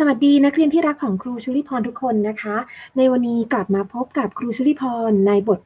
สวัสดีนักเรียนที่รักของครูชุลิพรทุกคนนะคะ ในวันนี้กลับมาพบกับครูชุลิพรในบท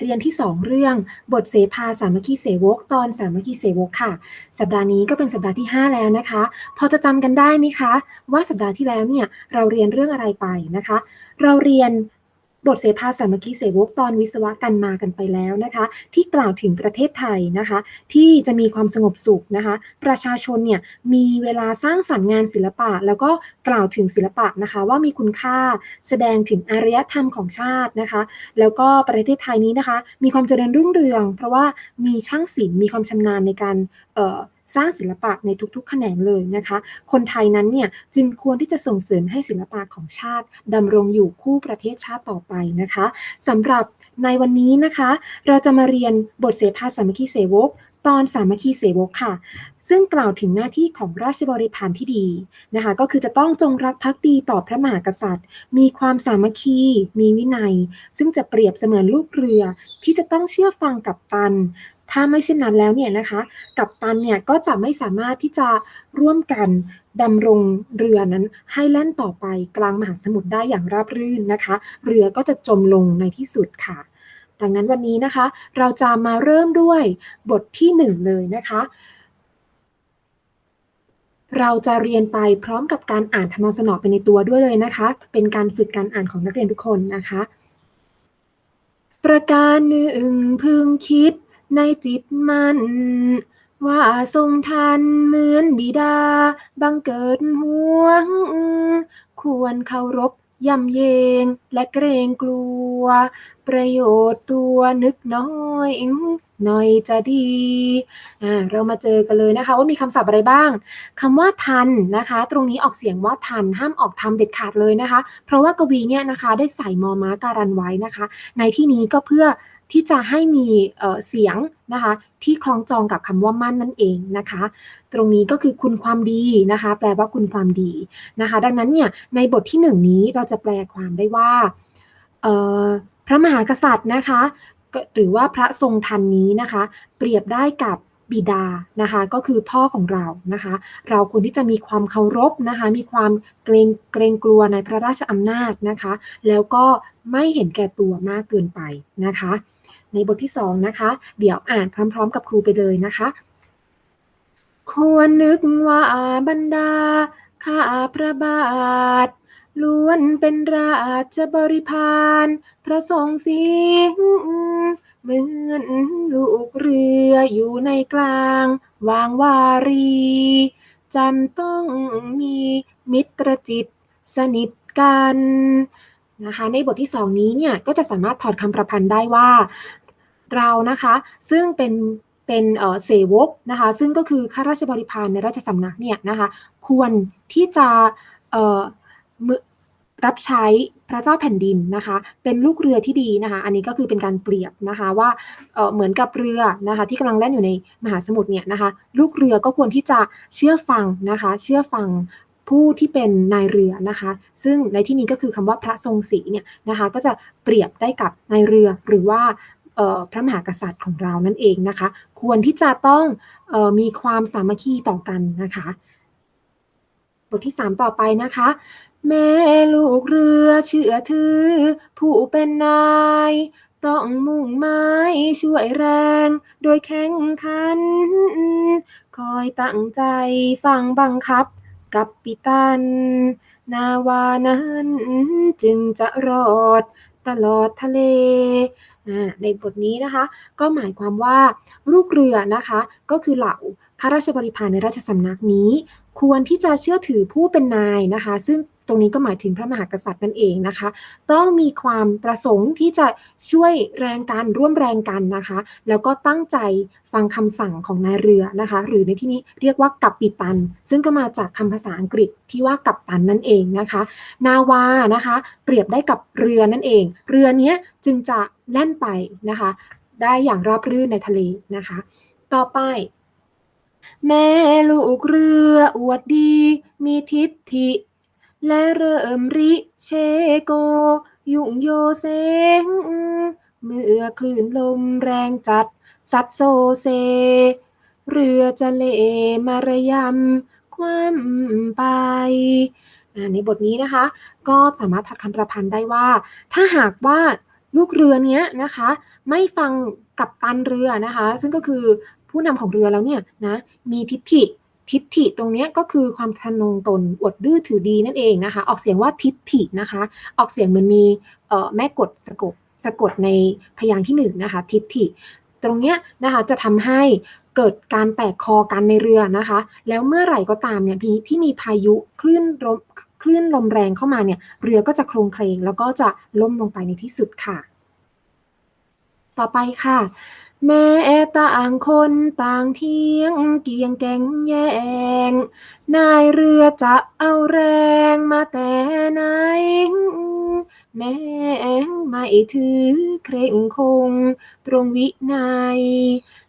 เรียนที่ 2 เรื่องบทเสภาสามัคคีเสวกตอนสามัคคีเสวกค่ะ สัปดาห์นี้ก็เป็นสัปดาห์ที่ 5 แล้วนะคะ พอจะจำกันได้ไหมคะ ว่าสัปดาห์ที่แล้วเนี่ยเราเรียนเรื่องอะไรไปนะคะ เราเรียน บทเสภาสามัคคีเสวกตอนวิศวะกันมากันไปแล้วนะคะ ที่กล่าวถึงประเทศไทยนะคะ ที่จะมีความสงบสุขนะคะ ประชาชนเนี่ยมีเวลาสร้างสรรค์งานศิลปะ แล้วก็กล่าวถึงศิลปะนะคะ ว่ามีคุณค่าแสดงถึงอารยธรรมของชาตินะคะ แล้วก็ประเทศไทยนี้นะคะ มีความเจริญรุ่งเรือง เพราะว่ามีช่างศิลป์มีความชำนาญในการเอ่อ สร้างศิลปะในทุกๆ แขนงเลยนะคะ คนไทยนั้นเนี่ยจึงควรที่จะส่งเสริมให้ศิลปะของชาติดำรงอยู่คู่ประเทศชาติต่อไปนะคะสำหรับในวันนี้นะคะ เราจะมาเรียนบทเสภาสามัคคีเสวกตอนสามัคคีเสวกค่ะ ซึ่งกล่าวถึงหน้าที่ของราชบริพารที่ดีนะคะ ก็คือจะต้องจงรักภักดีต่อพระมหากษัตริย์ มีความสามัคคี มีวินัย ซึ่งจะเปรียบเสมือนลูกเรือที่จะต้องเชื่อฟังกับตัน ถ้าไม่เช่นนั้นแล้วเนี่ยนะคะ กัปตันเนี่ยก็จะไม่สามารถที่จะร่วมกันดำรงเรือนั้นให้แล่นต่อไปกลางมหาสมุทรได้อย่างราบรื่นนะคะ เรือก็จะจมลงในที่สุดค่ะ ดังนั้นวันนี้นะคะ เราจะมาเริ่มด้วยบทที่หนึ่งเลยนะคะเราจะเรียนไปพร้อมกับการอ่านทำนองสนอไปในตัวด้วยเลยนะคะ เป็นการฝึกการอ่านของนักเรียนทุกคนนะคะ ประการหนึ่งพึงคิด ในจิตมัน ว่าทรงทันเหมือนบิดา บังเกิดห่วง ควรเคารพยำเยงและเกรงกลัว ประโยชน์ตัวนึกน้อยหน่อยจะดีอ่าเรามาเจอกันเลยนะคะ ว่ามีคำศัพท์อะไรบ้างคำว่าทันนะคะ ตรงนี้ออกเสียงว่าทันห้ามออกทำเด็ดขาดเลยนะคะ เพราะว่ากวีเนี่ยนะคะได้ใส่มอม้าการันไว้นะคะ ในที่นี้ก็เพื่อ ที่จะให้มีเสียงนะคะที่คล้องจองกับคำว่ามั่นนั่นเองนะคะ ตรงนี้ก็คือคุณความดีนะคะ แปลว่าคุณความดีนะคะ ดังนั้นเนี่ยในบทที่หนึ่งนี้เราจะแปลความได้ว่าพระมหากษัตริย์นะคะหรือว่าพระทรงทันนี้นะคะ เปรียบได้กับบิดานะคะก็คือพ่อของเรานะคะ เราควรที่จะมีความเคารพนะคะ มีความเกรงเกรงกลัวในพระราชอำนาจนะคะ แล้วก็ไม่เห็นแก่ตัวมากเกินไปนะคะ ในบทที่ 2 นะคะ เดี๋ยวอ่านพร้อม ๆ กับครูไปเลยนะคะ ควรนึกว่าบรรดา ข้าพระบาทล้วนเป็นราชบริพารพระทรงสิงเหมือนลูกเรืออยู่ในกลางวางวารีจำต้องมีมิตรจิตสนิทกันนะคะในบทที่สองนี้เนี่ยก็จะสามารถถอดคำประพันธ์ได้ว่า เรานะคะ ซึ่งเป็นเป็นเสวกนะคะ ซึ่งก็คือข้าราชบริพารในราชสำนักเนี่ยนะคะควรที่จะรับใช้พระเจ้าแผ่นดินนะคะ เป็นลูกเรือที่ดีนะคะ อันนี้ก็คือเป็นการเปรียบนะคะว่าเเหมือนกับเรือนะคะที่กำลังแล่นอยู่ในมหาสมุทรเนี่ยนะคะ ลูกเรือก็ควรที่จะเชื่อฟังนะคะ เชื่อฟังผู้ที่เป็นนายเรือนะคะ ซึ่งในที่นี้ก็คือคำว่าพระทรงศรีเนี่ยนะคะ ก็จะเปรียบได้กับนายเรือหรือว่า พระมหากษัตริย์ของเรานั่นเองนะคะ ควรที่จะต้องออมีความสามัคคีต่อกันนะคะ บทที่ 3 ต่อไปนะคะ แม่ลูกเรือเชื่อถือ ผู้เป็นนายต้องมุ่งไม้ช่วยแรง โดยแข่งขัน คอยตั้งใจฟังบังคับกับปิตัน นาวานั้นจึงจะรอดตลอดทะเล ในบทนี้นะคะ ก็หมายความว่าลูกเรือนะคะ ก็คือเหล่าข้าราชบริพารในราชสำนักนี้ ควรที่จะเชื่อถือผู้เป็นนายนะคะ ซึ่งตรงนี้ก็หมายถึงพระมหากษัตริย์นั่นเองนะคะ ต้องมีความประสงค์ที่จะช่วยแรงกันร่วมแรงกันนะคะ แล้วก็ตั้งใจฟังคำสั่งของนายเรือนะคะ หรือในที่นี้เรียกว่ากัปปิตัน ซึ่งก็มาจากคำภาษาอังกฤษที่ว่ากัปตันนั่นเองนะคะ นาวานะคะ เปรียบได้กับเรือนั่นเอง เรือนี้จึงจะ แล่นไปนะคะ ได้อย่างราบรื่นในทะเลนะคะ ต่อไป แม่ลูกเรืออวดดี มีทิฏฐิ และเริ่มริเชโก ยุ่งโยเซงเมื่อคลื่นลมแรงจัดสัดโซเซ เรือจะเลมารยำ ความไปในบทนี้นะคะ ก็สามารถถอดคำประพันธ์ได้ว่า ถ้าหากว่า ลูกเรือเนี้ยนะคะ ไม่ฟังกับตันเรือนะคะ ซึ่งก็คือผู้นำของเรือแล้วเนี่ยนะมีทิฏฐิทิฏฐิตรงนี้ก็คือความทะนงตนอวดดื้อถือดีนั่นเองนะคะ ออกเสียงว่าทิฏฐินะคะ ออกเสียงเหมือนมีแม่กดสะกดสะกดในพยางค์ที่1นนะคะ ทิฏฐิ ตรงนี้นะคะจะทำให้เกิดการแตกคอกันในเรือนะคะ แล้วเมื่อไหร่ก็ตามเนี่ยที่มีพายุคลื่นลม คลื่นลมแรงเข้ามาเนี่ยเรือก็จะโครงเคลงแล้วก็จะล่มลงไปในที่สุดค่ะ ต่อไปค่ะ แม่ต่างคนต่างเที่ยงเกียงแกงแยง นายเรือจะเอาแรงมาแต่ไหนแม่ไม่ถือเคร่งคง ตรงวินัย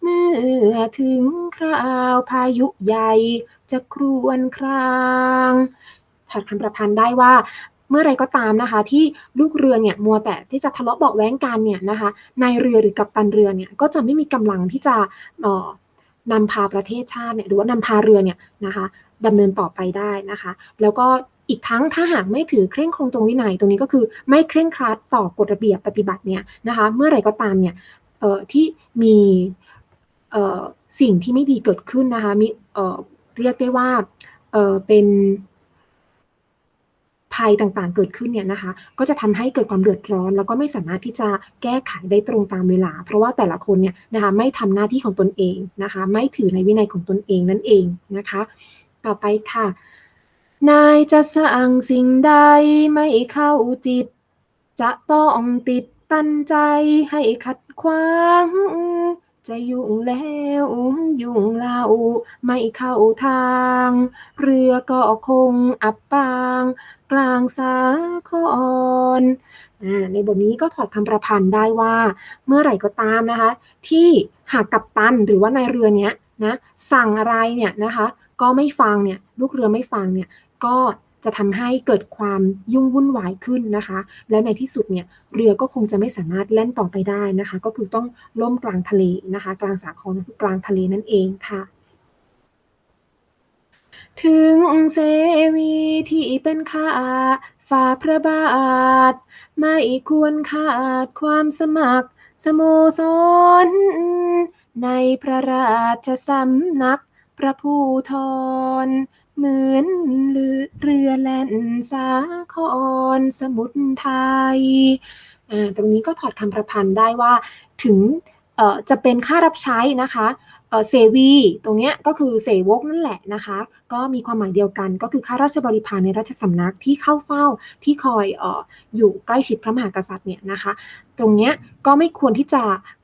เมื่อถึงคราวพายุใหญ่จะครวนคราง ถอดคำประพันธ์ได้ว่าเมื่อไรก็ตามนะคะ ที่ลูกเรือเนี่ยมัวแต่ที่จะทะเลาะเบาแว้งกันเนี่ยนะคะนายเรือหรือกัปตันเรือเนี่ยก็จะไม่มีกำลังที่จะนำพาประเทศชาติเนี่ยหรือว่านำพาเรือเนี่ยนะคะดำเนินต่อไปได้นะคะ แล้วก็อีกทั้งถ้าหากไม่ถือเคร่งคงตรงวินัยตรงนี้ก็คือไม่เคร่งครัดต่อกฎระเบียบปฏิบัติเนี่ยนะคะ เมื่อไรก็ตามเนี่ยที่มีสิ่งที่ไม่ดีเกิดขึ้นนะคะมีเรียกได้ว่าเป็น ภัยต่างๆ เกิดขึ้นเนี่ยนะคะ ก็จะทำให้เกิดความเดือดร้อน แล้วก็ไม่สามารถที่จะแก้ไขได้ตรงตามเวลา เพราะว่าแต่ละคนเนี่ยนะคะไม่ทำหน้าที่ของตนเองนะคะ ไม่ถือในวินัยของตนเองนั่นเองนะคะ ต่อไปค่ะ นายจะสั่งสิ่งใดไม่เข้าจิต จะต้องติดตันใจให้ขัดขวางจะยุ่งแล้วยุ่งเล่าไม่เข้าทาง เรือก็คงอับปาง กลางสาครในบทนี้ก็ถอดคำประพันธ์ได้ว่า เมื่อไหร่ก็ตามนะคะ ที่หากกัปตันหรือว่าในเรือเนี้ยนะสั่งอะไรเนี่ยนะคะ ก็ไม่ฟังเนี่ยลูกเรือไม่ฟังเนี่ยก็จะทำให้เกิดความยุ่งวุ่นวายขึ้นนะคะ และในที่สุดเนี่ยเรือก็คงจะไม่สามารถแล่นต่อไปได้นะคะ ก็คือต้องล่มกลางทะเลนะคะ กลางสาครคือกลางทะเลนั่นเองค่ะ ถึงเสวีที่เป็นข้าฝ่าพระบาท ไม่ควรขาดความสมัครสโมสร ในพระราชสำนักพระผู้ทรเหมือนเรือแล่นสาครสมุทรไทย ตรงนี้ก็ถอดคำประพันธ์ได้ว่าถึงจะเป็นค่ารับใช้นะคะ เสวีตรงนี้ก็คือเสวกนั่นแหละนะคะ ก็มีความหมายเดียวกันก็คือข้าราชบริพารในราชสำนักที่เข้าเฝ้าที่คอยออยู่ใกล้ชิดพระมหากษัตริย์เนี่ยนะคะ ตรงนี้ก็ไม่ควรที่จะ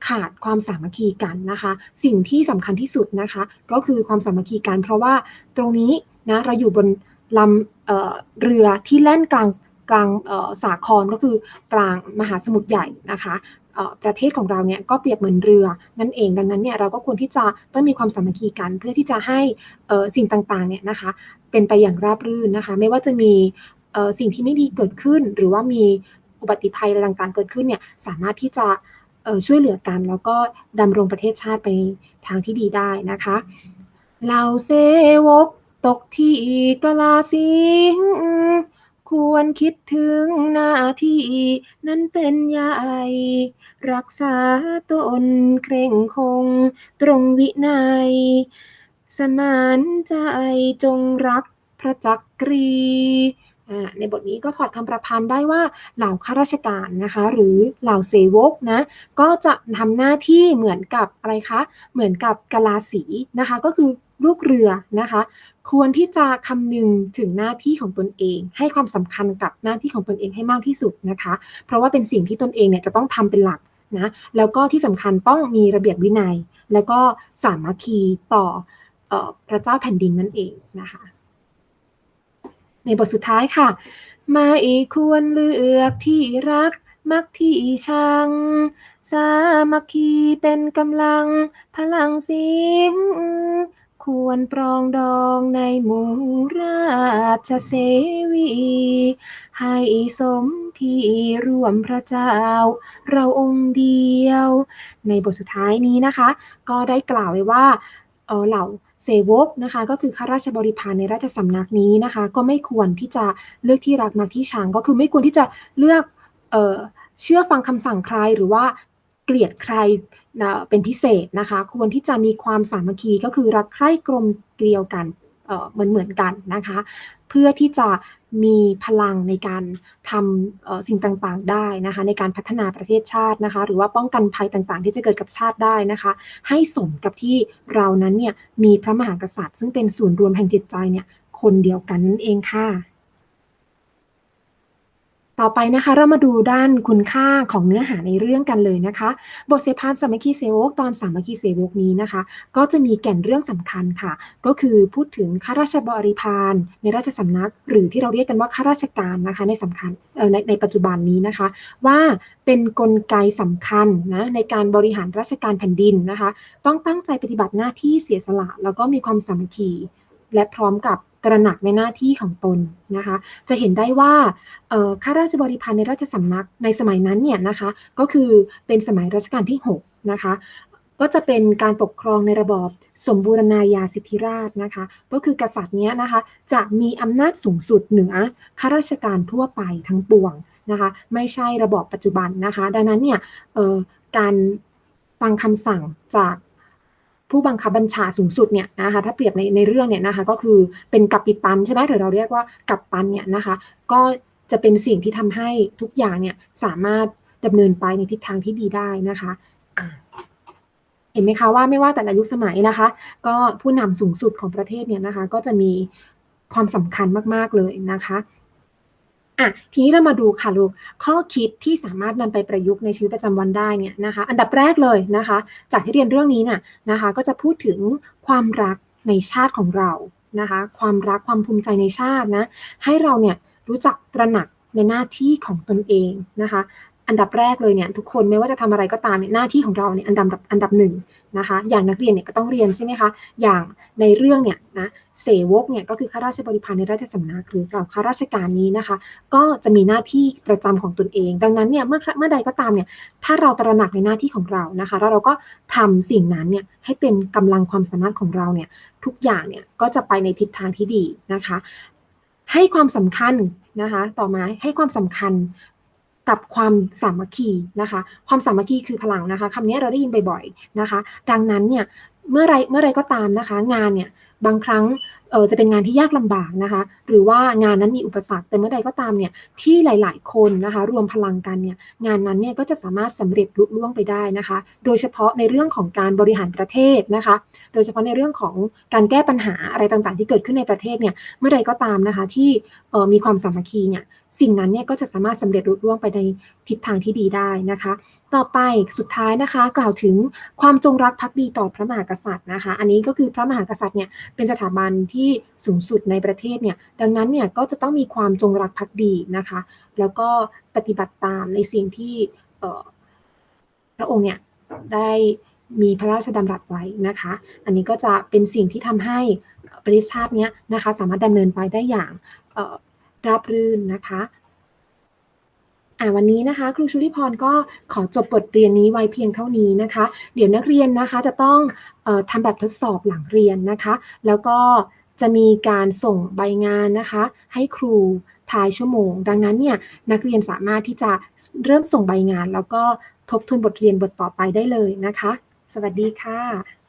ขาดความสามัคคีกันนะคะ สิ่งที่สำคัญที่สุดนะคะ ก็คือความสามัคคีกัน เพราะว่าตรงนี้นะเราอยู่บนลำเเรือที่แล่นกลางกลางสาครก็คือกลางมหาสมุทรใหญ่นะคะ ประเทศของเราเนี่ยก็เปรียบเหมือนเรือนั่นเองดังนั้นเนี่ยเราก็ควรที่จะต้องมีความสามัคคีกัน เพื่อที่จะให้สิ่งต่างๆเนี่ยนะคะเป็นไปอย่างราบรื่นนะคะ ไม่ว่าจะมีสิ่งที่ไม่ดีเกิดขึ้น หรือว่ามีอุบัติภัยอะไรต่างๆ เกิดขึ้นเนี่ยสามารถที่จะช่วยเหลือกัน แล้วก็ดำรงประเทศชาติไปทางที่ดีได้นะคะเราเซวกตกที่กลาสิง ควรคิดถึงหน้าที่นั้นเป็นใหญ่รักษาตนเคร่งคงตรงวินัย สมานใจจงรักพระจักรีในบทนี้ก็ถอดคำประพันธ์ได้ว่าเหล่าข้าราชการนะคะ หรือเหล่าเสวกนะก็จะทำหน้าที่เหมือนกับอะไรคะ เหมือนกับกลาสีนะคะ ก็คือลูกเรือนะคะ ควรที่จะคำนึงถึงหน้าที่ของตนเอง ให้ความสำคัญกับหน้าที่ของตนเองให้มากที่สุดนะคะ เพราะว่าเป็นสิ่งที่ตนเองเนี่ยจะต้องทำเป็นหลักนะแล้วก็ที่สำคัญต้องมีระเบียบวินัย แล้วก็สามัคคีต่ออพระเจ้าแผ่นดินนั่นเองนะคะ ในบทสุดท้ายค่ะ มาอีควรเลือกที่รักมักที่ชัง สามัคคีเป็นกำลังพลังสิง ควรปรองดองในหมู่ราชเสวี ให้สมที่ร่วมพระเจ้า เราองค์เดียว ในบทสุดท้ายนี้นะคะ ก็ได้กล่าวไว้ว่าเหล่าเสวกนะคะก็คือข้าราชบริพารในราชสำนักนี้นะคะ ก็ไม่ควรที่จะเลือกที่รักมักที่ชังก็คือไม่ควรที่จะเลือกเออเชื่อฟังคำสั่งใครหรือว่าเกลียดใคร เป็นพิเศษนะคะ ควรที่จะมีความสามัคคีก็คือรักใคร่กลมเกลียวกันเหมือนเหมือนกันนะคะ เพื่อที่จะมีพลังในการทำสิ่งต่างๆได้นะคะ ในการพัฒนาประเทศชาตินะคะ หรือว่าป้องกันภัยต่างๆ ที่จะเกิดกับชาติได้นะคะ ให้สมกับที่เรานั้นเนี่ยมีพระมหากษัตริย์ ซึ่งเป็นศูนย์รวมแห่งจิตใจเนี่ยคนเดียวกันนั่นเองค่ะ ต่อไปนะคะเรามาดูด้านคุณค่าของเนื้อหาในเรื่องกันเลยนะคะ บทเสภาสามัคคีเสวกตอนสามัคคีเสวกนี้นะคะ ก็จะมีแก่นเรื่องสำคัญค่ะ ก็คือพูดถึงข้าราชบริพารในราชสำนัก หรือที่เราเรียกกันว่าข้าราชการนะคะในสำคัญในในปัจจุบันนี้นะคะ ว่าเป็นกลไกสำคัญนะในการบริหารราชการแผ่นดินนะคะ ต้องตั้งใจปฏิบัติหน้าที่เสียสละ แล้วก็มีความสามัคคีและพร้อมกับ ตระหนักในหน้าที่ของตนนะคะ จะเห็นได้ว่าข้าราชบริพารในราชสำนักในสมัยนั้นเนี่ยนะคะ ก็คือเป็นสมัยรัชกาลที่ 6 นะคะ ก็จะเป็นการปกครองในระบอบสมบูรณาญาสิทธิราชนะคะ ก็คือกษัตริย์เนี้ยนะคะ จะมีอำนาจสูงสุดเหนือข้าราชการทั่วไปทั้งปวงนะคะ ไม่ใช่ระบอบปัจจุบันนะคะ ดังนั้นเนี่ยการฟังคำสั่งจาก ผู้บังคับบัญชาสูงสุดเนี่ยนะคะถ้าเปรียบในในเรื่องเนี่ยนะคะก็คือเป็นกัปปิตันใช่ไหมหรือเราเรียกว่ากัปตันเนี่ยนะคะก็จะเป็นสิ่งที่ทำให้ทุกอย่างเนี่ยสามารถดำเนินไปในทิศทางที่ดีได้นะคะเห็นไหมคะว่าไม่ว่าแต่ละยุคสมัยนะคะ ก็ผู้นำสูงสุดของประเทศเนี่ยนะคะก็จะมีความสำคัญมากๆเลยนะคะ อะทีนี้เรามาดูค่ะลูกข้อคิดที่สามารถนำไปประยุกต์ในชีวิตประจำวันได้เนี่ยนะคะ อันดับแรกเลยนะคะ จากที่เรียนเรื่องนี้เนี่ยนะคะ ก็จะพูดถึงความรักในชาติของเรานะคะ ความรักความภูมิใจในชาตินะให้เราเนี่ยรู้จักตระหนักในหน้าที่ของตนเองนะคะ อันดับแรกเลยเนี่ยทุกคนไม่ว่าจะทำอะไรก็ตามเนี่ยหน้าที่ของเราเนี่ยอันดับอันดับหนึ่งนะคะอย่างนักเรียนเนี่ยก็ต้องเรียนใช่ไหมคะอย่างในเรื่องเนี่ยนะเสวกเนี่ยก็คือข้าราชบริพารในราชสำนักหรือเราข้าราชการนี้นะคะ ก็จะมีหน้าที่ประจำของตนเอง ดังนั้นเนี่ยเมื่อเมื่อใดก็ตามเนี่ยถ้าเราตระหนักในหน้าที่ของเรานะคะแล้วเราก็ทำสิ่งนั้นเนี่ยให้เป็นกำลังความสามารถของเราเนี่ยทุกอย่างเนี่ยก็จะไปในทิศทางที่ดีนะคะ ให้ความสำคัญนะคะต่อมาให้ความสำคัญ กับความสามัคคีนะคะ ความสามัคคีคือพลังนะคะคำนี้เราได้ยินบ่อยๆนะคะ ดังนั้นเนี่ยเมื่อไรเมื่อไรก็ตามนะคะ งานเนี่ยบางครั้ง เออจะเป็นงานที่ยากลำบากนะคะ หรือว่างานนั้นมีอุปสรรคแต่เมื่อใดก็ตามเนี่ยที่หลาย ๆ คนนะคะ รวมพลังกันเนี่ยงานนั้นเนี่ยก็จะสามารถสำเร็จลุล่วงไปได้นะคะ โดยเฉพาะในเรื่องของการบริหารประเทศนะคะ โดยเฉพาะในเรื่องของการแก้ปัญหาอะไรต่างๆ ที่เกิดขึ้นในประเทศเนี่ยเมื่อใดก็ตามนะคะที่เออมีความสามัคคีเนี่ยสิ่งนั้นเนี่ยก็จะสามารถสำเร็จลุล่วงไปในทิศทางที่ดีได้นะคะ ต่อไปสุดท้ายนะคะ กล่าวถึงความจงรักภักดีต่อพระมหากษัตริย์นะคะ อันนี้ก็คือพระมหากษัตริย์เนี่ยเป็นสถาบันที่สูงสุดในประเทศเนี่ยดังนั้นเนี่ยก็จะต้องมีความจงรักภักดีนะคะ แล้วก็ปฏิบัติตามในสิ่งที่พระองค์เนี่ยได้มีพระราชดำรัสไว้นะคะ อันนี้ก็จะเป็นสิ่งที่ทำให้ประเทศชาติเนี้ยนะคะสามารถดำเนินไปได้อย่างราบรื่นนะคะอ่าวันนี้นะคะ ครูชุลิพรก็ขอจบบทเรียนนี้ไว้เพียงเท่านี้นะคะ เดี๋ยวนักเรียนนะคะจะต้องออทำแบบทดสอบหลังเรียนนะคะ แล้วก็ จะมีการส่งใบงานนะคะ ให้ครูทายชั่วโมง ดังนั้นเนี่ยนักเรียนสามารถที่จะเริ่มส่งใบงาน แล้วก็ทบทวนบทเรียนบทต่อไปได้เลยนะคะ สวัสดีค่ะ